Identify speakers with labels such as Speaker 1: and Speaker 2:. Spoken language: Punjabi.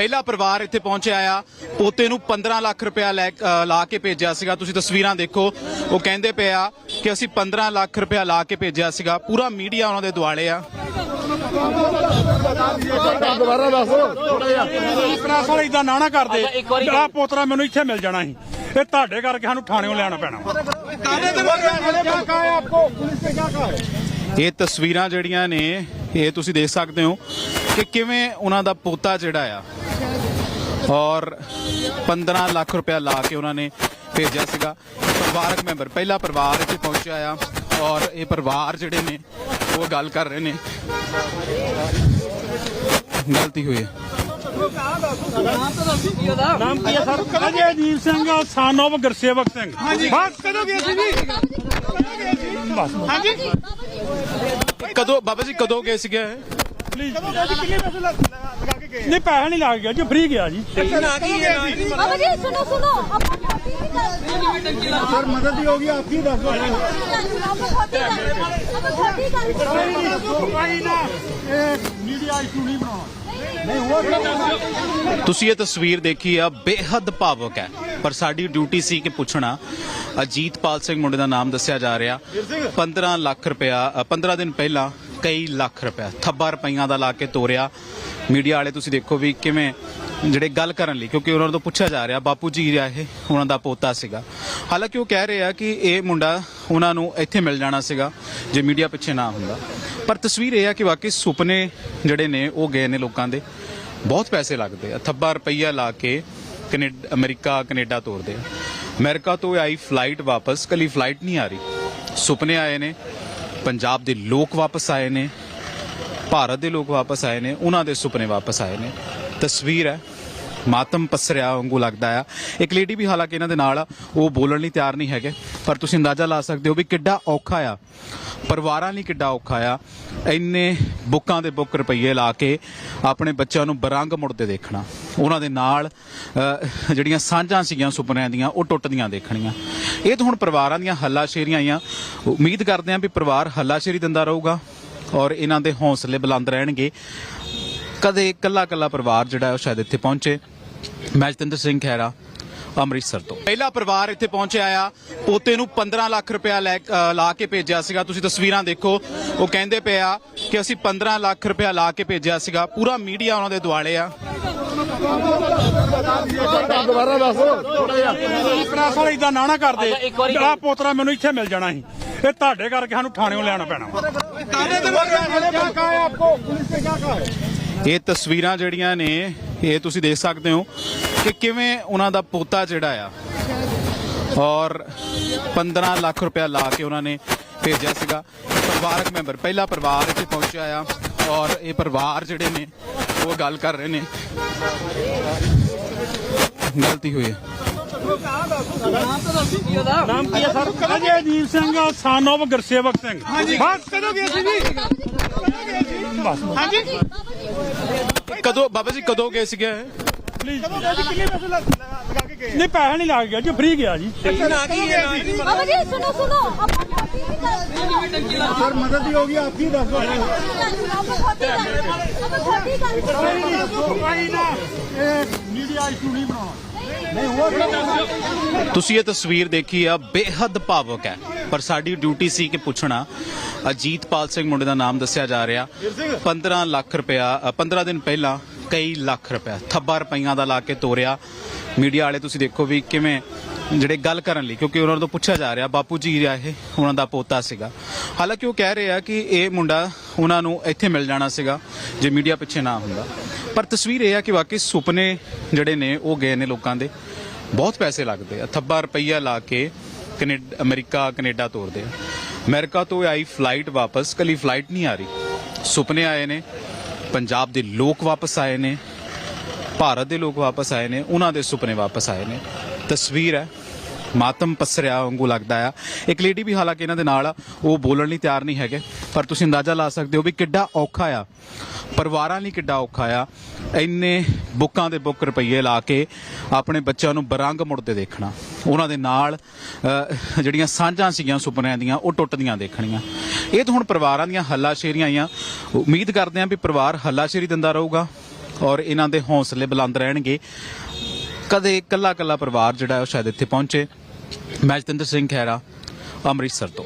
Speaker 1: ਪਹਿਲਾ ਪਰਿਵਾਰ ਇੱਥੇ ਪਹੁੰਚਿਆ ਆ। ਪੋਤੇ ਨੂੰ 15 ਲੱਖ ਰੁਪਇਆ ਲੈ ਕੇ ਭੇਜਿਆ ਸੀਗਾ। ਤੁਸੀਂ ਤਸਵੀਰਾਂ ਦੇਖੋ ਉਹ ਕਹਿੰਦੇ ਪਏ ਆ ਕਿ ਅਸੀਂ 15 ਲੱਖ ਰੁਪਇਆ ਲਾ ਕੇ ਭੇਜਿਆ ਸੀਗਾ। ਪੂਰਾ ਮੀਡੀਆ ਉਹਨਾਂ ਦੇ ਦੁਆਲੇ ਆ।
Speaker 2: ਦੁਬਾਰਾ ਦੱਸ।
Speaker 3: ਪ੍ਰੈਸ ਵਾਲੇ ਇਦਾਂ ਨਾ ਨਾ ਕਰਦੇ।
Speaker 4: ਅੱਛਾ, ਇੱਕ ਵਾਰੀ
Speaker 3: ਆ ਪੋਤਰਾ ਮੈਨੂੰ ਇੱਥੇ ਮਿਲ ਜਾਣਾ ਸੀ। ਇਹ ਤੁਹਾਡੇ ਕਰਕੇ ਸਾਨੂੰ ਥਾਣਿਓਂ ਲੈਣਾ ਪੈਣਾ
Speaker 1: ਇਹ ਤਸਵੀਰਾਂ ਜਿਹੜੀਆਂ ਨੇ ਇਹ ਤੁਸੀਂ ਦੇਖ ਸਕਦੇ ਹੋ ਕਿ ਕਿਵੇਂ ਉਹਨਾਂ ਦਾ ਪੋਤਾ ਜਿਹੜਾ ਆ ਔਰ 15 ਲੱਖ ਰੁਪਇਆ ਲਾ ਕੇ ਉਹਨਾਂ ਨੇ ਭੇਜਿਆ ਸੀਗਾ। ਪਰਿਵਾਰਕ ਮੈਂਬਰ ਪਹਿਲਾ ਪਰਿਵਾਰ ਇੱਥੇ ਪਹੁੰਚਿਆ ਆ ਔਰ ਇਹ ਪਰਿਵਾਰ ਜਿਹੜੇ ਨੇ ਉਹ ਗੱਲ ਕਰ ਰਹੇ ਨੇ। ਗਲਤੀ ਹੋਈ ਹੈ।
Speaker 3: ਨਾਮ ਕੀ ਹੈ sir? Ajejit Singh son of Gursewak Singh. ਬਸ ਕਦੋਂ ਗਏ ਸੀ ਜੀ? ਬਸ
Speaker 1: ਕਦੋਂ ਬਾਬਾ ਜੀ ਕਦੋਂ ਗਏ ਸੀਗੇ
Speaker 3: ਨਹੀਂ ਪੈਸਾ ਨਹੀਂ ਲੱਗ ਗਿਆ ਜੀ ਫ੍ਰੀ ਗਿਆ ਜੀ।
Speaker 5: ਬਾਬਾ ਜੀ ਸੁਣੋ ਸੁਣੋ
Speaker 2: ਸਰ ਮਦਦ ਹੀ ਹੋਗੀ ਆਪ ਹੀ ਦੱਸੋ
Speaker 1: ਤੁਸੀਂ ਇਹ ਤਸਵੀਰ ਦੇਖੀ ਆ ਬੇਹੱਦ ਭਾਵਕ ਹੈ। ਪਰ ਸਾਡੀ ਡਿਊਟੀ ਸੀ ਕਿ ਪੁੱਛਣਾ। ਅਜੀਤਪਾਲ ਸਿੰਘ ਮੁੰਡੇ ਦਾ ਨਾਮ ਦੱਸਿਆ ਜਾ ਰਿਹਾ। 15 ਲੱਖ ਰੁਪਇਆ ਅ, 15 ਦਿਨ ਪਹਿਲਾਂ ਕਈ ਲੱਖ ਰੁਪਇਆ ਥੱਬਾ ਰੁਪਈਆਂ ਦਾ ਲਾ ਕੇ ਤੋਰਿਆ। ਮੀਡੀਆ ਵਾਲੇ ਤੁਸੀਂ ਦੇਖੋ ਵੀ ਕਿਵੇਂ ਜਿਹੜੇ ਗੱਲ ਕਰਨ ਲਈ, ਕਿਉਂਕਿ ਉਹਨਾਂ ਤੋਂ ਪੁੱਛਿਆ ਜਾ ਰਿਹਾ, ਬਾਪੂ ਜੀ ਆ ਇਹ, ਉਹਨਾਂ ਦਾ ਪੋਤਾ ਸੀਗਾ। ਹਾਲਾਂਕਿ ਉਹ ਕਹਿ ਰਹੇ ਆ ਕਿ ਇਹ ਮੁੰਡਾ ਉਹਨਾਂ ਨੂੰ ਇੱਥੇ ਮਿਲ ਜਾਣਾ ਸੀਗਾ, ਜੇ ਮੀਡੀਆ ਪਿੱਛੇ ਨਾ ਹੁੰਦਾ। ਪਰ ਤਸਵੀਰ ਇਹ ਆ ਕਿ ਵਾਕਈ ਸੁਪਨੇ ਜਿਹੜੇ ਨੇ, ਉਹ ਗਏ ਨੇ ਲੋਕਾਂ ਦੇ। ਬਹੁਤ ਪੈਸੇ ਲੱਗਦੇ ਆ। ਥੱਬਾ ਰੁਪਈਆ ਲਾ ਕੇ ਕੈਨੇਡਾ, ਅਮਰੀਕਾ, ਕੈਨੇਡਾ ਤੋਰਦੇ ਆ। ਅਮਰੀਕਾ ਤੋਂ ਆਈ ਫਲਾਈਟ ਵਾਪਸ ਕੱਲੀ ਫਲਾਈਟ ਨਹੀਂ ਆ ਰਹੀ। ਸੁਪਨੇ ਆਏ ਨੇ ਪੰਜਾਬ ਦੇ ਲੋਕ ਵਾਪਸ ਆਏ ਨੇ ਭਾਰਤ ਦੇ ਲੋਕ ਵਾਪਸ ਆਏ ਨੇ ਉਹਨਾਂ ਦੇ ਸੁਪਨੇ ਵਾਪਸ ਆਏ ਨੇ। ਤਸਵੀਰ ਹੈ ਮਾਤਮ ਪਸਰਿਆ ਵਾਂਗੂ ਲੱਗਦਾ ਆ। ਇੱਕ ਲੇਡੀ ਵੀ ਹਾਲਾਂਕਿ ਇਹਨਾਂ ਦੇ ਨਾਲ ਆ, ਉਹ ਬੋਲਣ ਲਈ ਤਿਆਰ ਨਹੀਂ ਹੈਗੇ। ਪਰ ਤੁਸੀਂ ਅੰਦਾਜ਼ਾ ਲਾ ਸਕਦੇ ਹੋ ਵੀ ਕਿੱਡਾ ਔਖਾ ਆ। ਪਰਿਵਾਰਾਂ ਲਈ ਕਿੱਡਾ ਔਖਾ ਆ। ਇੰਨੇ ਬੁੱਕਾਂ ਦੇ ਬੁੱਕ ਰੁਪਈਏ ਲਾ ਕੇ ਆਪਣੇ ਬੱਚਿਆਂ ਨੂੰ ਬਰੰਗ ਮੁੜਦੇ ਦੇਖਣਾ। ਉਹਨਾਂ ਦੇ ਨਾਲ ਜਿਹੜੀਆਂ ਸਾਂਝਾਂ ਸੀਗੀਆਂ ਸੁਪਨਿਆਂ ਦੀਆਂ, ਉਹ ਟੁੱਟਦੀਆਂ ਦੇਖਣੀਆਂ। ਇਹ ਤਾਂ ਹੁਣ ਪਰਿਵਾਰਾਂ ਦੀਆਂ ਹੱਲਾਸ਼ੇਰੀਆਂ ਆਈਆਂ। ਉਮੀਦ ਕਰਦੇ ਹਾਂ ਵੀ ਪਰਿਵਾਰ ਹੱਲਾਸ਼ੇਰੀ ਦਿੰਦਾ ਰਹੂਗਾ ਔਰ ਇਹਨਾਂ ਦੇ ਹੌਸਲੇ ਬੁਲੰਦ ਰਹਿਣਗੇ। ਕਦੇ ਇਕੱਲਾ ਇਕੱਲਾ ਪਰਿਵਾਰ ਜਿਹੜਾ ਉਹ ਸ਼ਾਇਦ ਇੱਥੇ ਪਹੁੰਚੇ। ਮੈਂ ਜਤਿੰਦਰ ਸਿੰਘ ਖਹਿਰਾ ਅੰਮ੍ਰਿਤਸਰ ਤੋਂ। ਪਹਿਲਾ ਪਰਿਵਾਰ ਇੱਥੇ ਪਹੁੰਚਿਆ ਆ। ਪੋਤੇ ਨੂੰ 15 ਲੱਖ ਰੁਪਇਆ ਲੈ ਕੇ ਭੇਜਿਆ ਸੀਗਾ। ਤੁਸੀਂ ਤਸਵੀਰਾਂ ਦੇਖੋ ਉਹ ਕਹਿੰਦੇ ਪਏ ਆ ਕਿ ਅਸੀਂ 15 ਲੱਖ ਰੁਪਇਆ ਲਾ ਕੇ ਭੇਜਿਆ ਸੀਗਾ। ਪੂਰਾ ਮੀਡੀਆ ਉਹਨਾਂ ਦੇ ਦੁਆਲੇ ਆ।
Speaker 2: ਦੁਬਾਰਾ ਦੱਸ
Speaker 3: ਪ੍ਰੈਸ ਵਾਲੇ ਇਦਾਂ ਨਾ ਨਾ ਕਰਦੇ। ਆ ਪੋਤਰਾ ਮੈਨੂੰ ਇੱਥੇ ਮਿਲ ਜਾਣਾ ਸੀ ਇਹ ਤੁਹਾਡੇ ਕਰਕੇ ਸਾਨੂੰ ਥਾਣਿਓਂ ਲੈਣਾ ਪੈਣਾ।
Speaker 1: ਇਹ ਤਸਵੀਰਾਂ ਜਿਹੜੀਆਂ ਨੇ ਇਹ ਤੁਸੀਂ ਦੇਖ ਸਕਦੇ ਹੋ ਕਿ ਕਿਵੇਂ ਉਹਨਾਂ ਦਾ ਪੋਤਾ ਜਿਹੜਾ ਆ ਔਰ 15 ਲੱਖ ਰੁਪਇਆ ਲਾ ਕੇ ਉਹਨਾਂ ਨੇ ਭੇਜਿਆ ਸੀਗਾ। ਪਰਿਵਾਰਕ ਮੈਂਬਰ ਪਹਿਲਾ ਪਰਿਵਾਰ ਇੱਥੇ ਪਹੁੰਚਿਆ ਆ ਔਰ ਇਹ ਪਰਿਵਾਰ ਜਿਹੜੇ ਨੇ ਉਹ ਗੱਲ ਕਰ ਰਹੇ ਨੇ। ਗਲਤੀ ਹੋਈ ਹੈ।
Speaker 3: ਨਾਮ ਕੀ ਹੈ sir? Ajejit Singh son of Gursewak Singh. ਬਸ ਕਦੋਂ ਗਏ ਸੀ ਜੀ? ਬਸ
Speaker 1: ਕਦੋਂ ਬਾਬਾ ਜੀ ਕਦੋਂ ਗਏ ਸੀਗੇ?
Speaker 3: ਪਲੀਜ਼ ਕਦੋਂ ਗਏ ਸੀ ਕਿੰਨੇ ਪੈਸੇ ਲਗਾ ਕੇ ਗਏ ਨਹੀਂ ਪੈਸਾ ਨਹੀਂ ਲੱਗ ਗਿਆ ਜੀ। ਫ੍ਰੀ ਗਿਆ ਜੀ
Speaker 5: ਨਾ ਕੀ ਹੈ? ਬਾਬਾ ਜੀ ਸੁਣੋ ਸੁਣੋ ਆਪਾਂ ਕੋਟੀ ਦੀ ਗੱਲ
Speaker 2: ਸਰ ਮਦਦ ਹੀ ਹੋਗੀ ਆਪ ਹੀ ਦੱਸ
Speaker 5: ਦੋ ਆਪਾਂ ਕੋਟੀ ਗੱਲ ਆਪਾਂ ਕੋਟੀ
Speaker 3: ਗੱਲ ਕੋਈ ਨਾ ਇਹ ਮੀਡੀਆ ਇਸ਼ੂ ਨਹੀਂ ਬਣਾਉਣਾ।
Speaker 1: ਤੁਸੀਂ ਇਹ ਤਸਵੀਰ ਦੇਖੀ ਆ ਬੇਹੱਦ ਭਾਵਕ ਹੈ। ਪਰ ਸਾਡੀ ਡਿਊਟੀ ਸੀ ਕਿ ਪੁੱਛਣਾ। ਅਜੀਤਪਾਲ ਸਿੰਘ ਮੁੰਡੇ ਦਾ ਨਾਮ ਦੱਸਿਆ ਜਾ ਰਿਹਾ। 15 ਲੱਖ ਰੁਪਇਆ ਅ, 15 ਦਿਨ ਪਹਿਲਾਂ ਕਈ ਲੱਖ ਰੁਪਇਆ ਥੱਬਾ ਰੁਪਈਆਂ ਦਾ ਲਾ ਕੇ ਤੋਰਿਆ। ਮੀਡੀਆ ਵਾਲੇ ਤੁਸੀਂ ਦੇਖੋ ਵੀ ਕਿਵੇਂ ਜਿਹੜੇ ਗੱਲ ਕਰਨ ਲਈ ਕਿਉਂਕਿ ਉਹਨਾਂ ਤੋਂ ਪੁੱਛਿਆ ਜਾ ਰਿਹਾ ਬਾਪੂ ਜੀ ਆ ਇਹ ਉਹਨਾਂ ਦਾ ਪੋਤਾ ਸੀਗਾ। ਹਾਲਾਂਕਿ ਉਹ ਕਹਿ ਰਹੇ ਆ ਕਿ ਇਹ ਮੁੰਡਾ ਉਹਨਾਂ ਨੂੰ ਇੱਥੇ ਮਿਲ ਜਾਣਾ ਸੀਗਾ ਜੇ ਮੀਡੀਆ ਪਿੱਛੇ ਨਾ ਹੁੰਦਾ। ਪਰ ਤਸਵੀਰ ਇਹ ਆ ਕਿ ਵਾਕਈ ਸੁਪਨੇ ਜਿਹੜੇ ਨੇ, ਉਹ ਗਏ ਨੇ ਲੋਕਾਂ ਦੇ। ਬਹੁਤ ਪੈਸੇ ਲੱਗਦੇ ਆ। ਥੱਬਾ ਰੁਪਈਆ ਲਾ ਕੇ ਕੈਨੇਡਾ, ਅਮਰੀਕਾ, ਕੈਨੇਡਾ ਤੋਰਦੇ ਆ। ਅਮਰੀਕਾ ਤੋਂ ਆਈ ਫਲਾਈਟ ਵਾਪਸ। ਕੱਲੀ ਫਲਾਈਟ ਨਹੀਂ ਆ ਰਹੀ। ਸੁਪਨੇ ਆਏ ਨੇ। ਪੰਜਾਬ ਦੇ ਲੋਕ ਵਾਪਸ ਆਏ ਨੇ। ਭਾਰਤ ਦੇ ਲੋਕ ਵਾਪਸ ਆਏ ਨੇ। ਉਹਨਾਂ ਦੇ ਸੁਪਨੇ ਵਾਪਸ ਆਏ ਨੇ। ਤਸਵੀਰ ਹੈ। ਮਾਤਮ ਪਸਰਿਆ ਵਾਂਗੂ ਲੱਗਦਾ ਆ। ਇੱਕ ਲੇਡੀ ਵੀ ਹਾਲਾਂਕਿ ਇਹਨਾਂ ਦੇ ਨਾਲ ਆ, ਉਹ ਬੋਲਣ ਲਈ ਤਿਆਰ ਨਹੀਂ ਹੈਗੇ ਪਰ ਤੁਸੀਂ ਅੰਦਾਜ਼ਾ ਲਾ ਸਕਦੇ ਹੋ ਵੀ ਕਿੱਡਾ ਔਖਾ ਆ। ਪਰਿਵਾਰਾਂ ਲਈ ਕਿੱਡਾ ਔਖਾ ਆ। ਇੰਨੇ ਬੁੱਕਾਂ ਦੇ ਬੁੱਕ ਰੁਪਈਏ ਲਾ ਕੇ ਆਪਣੇ ਬੱਚਿਆਂ ਨੂੰ ਬਰੰਗ ਮੁੜਦੇ ਦੇਖਣਾ। ਉਹਨਾਂ ਦੇ ਨਾਲ ਜਿਹੜੀਆਂ ਸਾਂਝਾਂ ਸੀਗੀਆਂ ਸੁਪਨਿਆਂ ਦੀਆਂ ਉਹ ਟੁੱਟਦੀਆਂ ਦੇਖਣੀਆਂ। ਇਹ ਤਾਂ ਹੁਣ ਪਰਿਵਾਰਾਂ ਦੀਆਂ ਹੱਲਾਸ਼ੇਰੀਆਂ ਆਈਆਂ। ਉਮੀਦ ਕਰਦੇ ਹਾਂ ਵੀ ਪਰਿਵਾਰ ਹੱਲਾਸ਼ੇਰੀ ਦਿੰਦਾ ਰਹੂਗਾ ਔਰ ਇਹਨਾਂ ਦੇ ਹੌਸਲੇ ਬੁਲੰਦ ਰਹਿਣਗੇ। ਕਦੇ ਇਕੱਲਾ ਇਕੱਲਾ ਪਰਿਵਾਰ ਜਿਹੜਾ ਉਹ ਸ਼ਾਇਦ ਇੱਥੇ ਪਹੁੰਚੇ। ਮੈਂ ਜਤਿੰਦਰ ਸਿੰਘ ਖਹਿਰਾ ਅੰਮ੍ਰਿਤਸਰ ਤੋਂ।